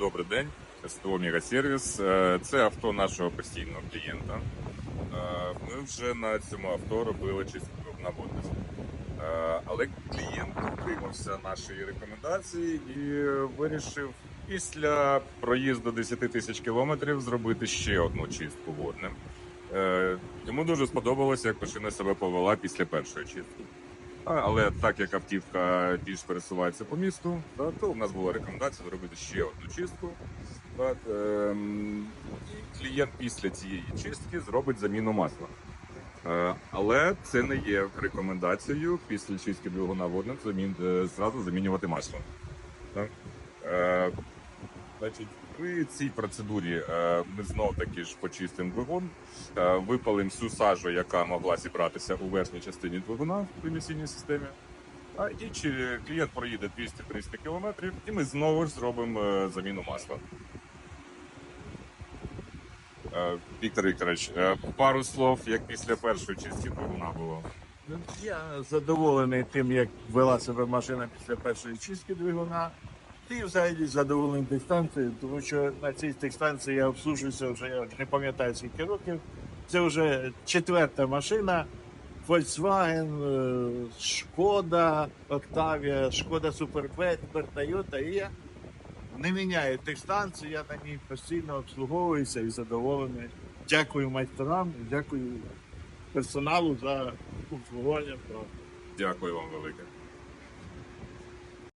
добрий день. СТО Мігасервіс. Е, Це авто нашого постійного клієнта. Е, Ми вже на цьому авто робили чистку на водність. Але клієнт утримався нашої рекомендації і вирішив після проїзду 10 тисяч кілометрів зробити ще одну чистку водним. Е, Йому дуже сподобалося, як машина себе повела після першої чистки. Але так як автівка більш пересувається по місту, то у нас була рекомендація зробити ще одну чистку. Так, ем, і клієнт після цієї чистки зробить заміну масла. Е, але це не є рекомендацією після чистки двигуна водним е, зразу замінювати масло. Так? Значить, при цій процедурі е, ми знов таки ж почистимо двигун, е, випалимо всю сажу, яка могла зібратися у верхній частині двигуна в емісійній системі. А і чи клієнт проїде 200-300 кілометрів, і ми знову ж зробимо е, заміну масла. Віктор Вікторович, пару слов, як після першої чистки двигуна було. Я задоволений тим, як вела себе машина після першої чистки двигуна. І взагалі задоволений дистанцією, тому що на цій дистанції я обслужуюся вже я не пам'ятаю скільки років. Це вже четверта машина. Volkswagen, е, Шкода, Octavia, Шкода Superbet, Toyota. І я не міняю дистанцію, я на ній постійно обслуговуюся і задоволений. Дякую майстрам, дякую персоналу за обслуговування. Дякую вам велике.